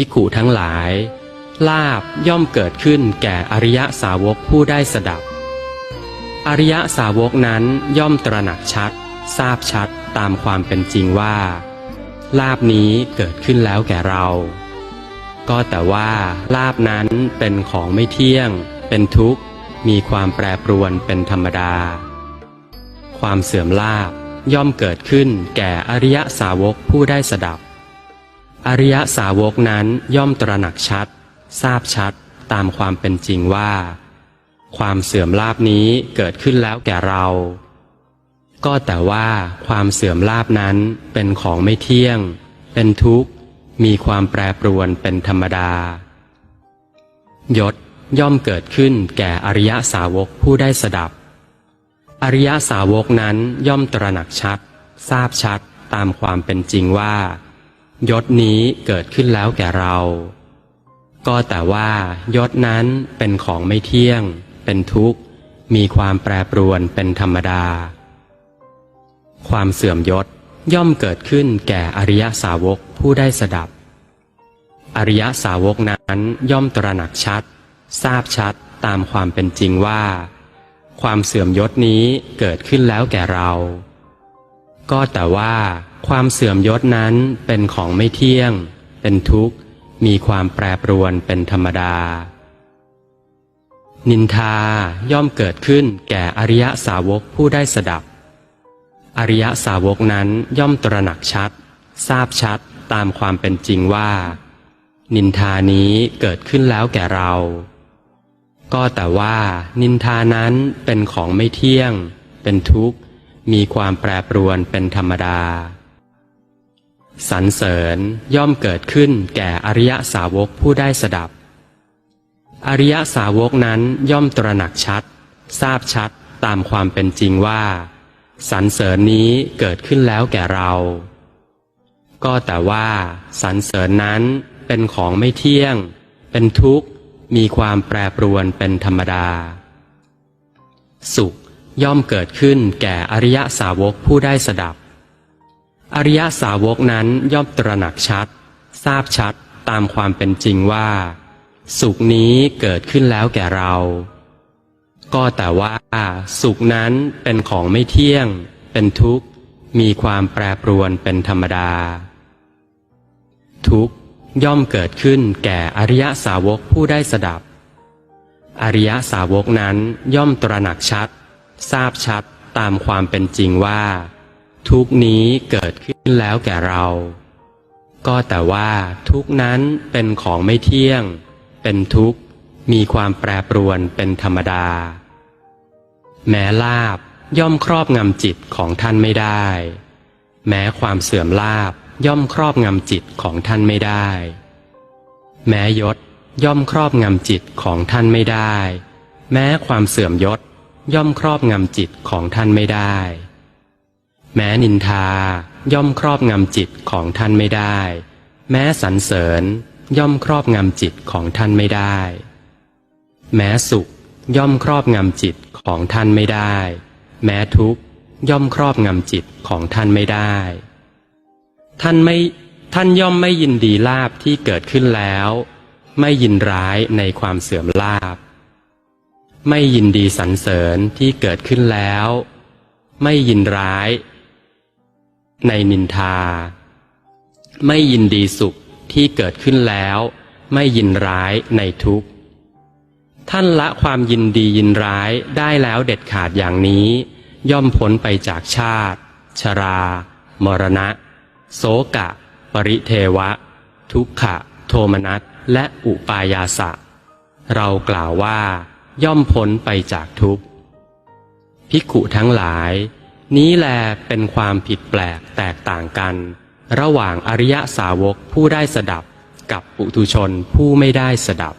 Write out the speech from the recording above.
ภิกขุทั้งหลาย ลาบย่อมเกิดขึ้นแก่อริยสาวกผู้ได้สดับ อริยสาวกนั้นย่อมตระหนักชัด ทราบชัดตามความเป็นจริงว่า ลาบนี้เกิดขึ้นแล้วแก่เรา ก็แต่ว่าลาบนั้นเป็นของไม่เที่ยง เป็นทุกข์ มีความแปรปรวนเป็นธรรมดา ความเสื่อมลาบย่อมเกิดขึ้นแก่อริยสาวกผู้ได้สดับ อริยสาวกนั้นย่อมตระหนักชัด ทราบชัดตามความเป็นจริงว่า ความเสื่อมลาบนี้เกิดขึ้นแล้วแก่เรา ก็แต่ว่าความเสื่อมลาบนั้นเป็นของไม่เที่ยง เป็นทุกข์ มีความแปรปรวนเป็นธรรมดา ยศย่อมเกิดขึ้นแก่อริยสาวกผู้ได้สดับ อริยสาวกนั้นย่อมตระหนักชัด ทราบชัดตามความเป็นจริงว่า ยศนี้เกิดขึ้นแล้วแก่เรา ก็แต่ว่ายศนั้นเป็นของไม่เที่ยง เป็นทุกข์ มีความแปรปรวนเป็นธรรมดา ความเสื่อมยศย่อมเกิดขึ้นแก่อริยสาวกผู้ได้สดับ อริยสาวกนั้นย่อมตระหนักชัด ทราบชัดตามความเป็นจริงว่า ความเสื่อมยศนี้เกิดขึ้นแล้วแก่เรา ก็แต่ว่า ความเสื่อมยศนั้นเป็นของไม่เที่ยง เป็นทุกข์ มีความแปรปรวนเป็นธรรมดา นินทาย่อมเกิดขึ้นแก่อริยสาวกผู้ได้สดับ อริยสาวกนั้นย่อมตระหนักชัด ทราบชัดตามความเป็นจริงว่า นินทานี้เกิดขึ้นแล้วแก่เรา ก็แต่ว่า นินทานั้นเป็นของไม่เที่ยง เป็นทุกข์ มีความแปรปรวนเป็นธรรมดา สรรเสริญย่อมเกิดขึ้นแก่อริยสาวกผู้ได้สดับ อริยสาวกนั้นย่อมตระหนักชัด ทราบชัดตามความเป็นจริงว่าสรรเสริญนี้เกิดขึ้นแล้วแก่เรา ก็แต่ว่าสรรเสริญนั้นเป็นของไม่เที่ยง เป็นทุกข์ มีความแปรปรวนเป็นธรรมดา สุขย่อมเกิดขึ้นแก่อริยสาวกผู้ได้สดับ อริยสาวกนั้นย่อมตระหนักชัด ทราบชัดตามความเป็นจริงว่า สุขนี้เกิดขึ้นแล้วแก่เรา ก็แต่ว่า สุขนั้นเป็นของไม่เที่ยง เป็นทุกข์ มีความแปรปรวนเป็นธรรมดา ทุกข์ย่อมเกิดขึ้นแก่อริยสาวกผู้ได้สดับ อริยสาวกนั้นย่อมตระหนักชัด ทราบชัดตามความเป็นจริงว่า ทุกนี้เกิดขึ้นแล้วแก่เรา ก็แต่ว่าทุกนั้นเป็นของไม่เที่ยง เป็นทุกข์ มีความแปรปรวนเป็นธรรมดา แม้ลาบย่อมครอบงำจิตของท่านไม่ได้ แม้ความเสื่อมลาบย่อมครอบงำจิตของท่านไม่ได้ แม้ยศย่อมครอบงำจิตของท่านไม่ได้ แม้ความเสื่อมยศย่อมครอบงำจิตของท่านไม่ได้ แม้นินทาย่อมครอบงำจิตของท่านไม่ได้ แม้สรรเสริญย่อมครอบงำจิตของท่านไม่ได้ แม้สุขย่อมครอบงำจิตของท่านไม่ได้ แม้ทุกข์ย่อมครอบงำจิตของท่านไม่ได้ ท่านไม่ท่านย่อมไม่ยินดีลาบที่เกิดขึ้นแล้ว ไม่ยินร้ายในความเสื่อมลาบ ไม่ยินดีสรรเสริญที่เกิดขึ้นแล้ว ไม่ยินร้าย ในนินทา ไม่ยินดีสุขที่เกิดขึ้นแล้ว ไม่ยินร้ายในทุกข์ ท่านละความยินดียินร้ายได้แล้วเด็ดขาดอย่างนี้ ย่อมพ้นไปจากชาติ ชรา มรณะ โสกะ ปริเทวะ ทุกขะ โทมนัสและอุปายาสะ เรากล่าวว่า ย่อมพ้นไปจากทุกข์ภิกขุทั้งหลาย นี้แลเป็นความผิดแปลกแตกต่างกัน ระหว่างอริยสาวกผู้ได้สดับ กับปุถุชนผู้ไม่ได้สดับ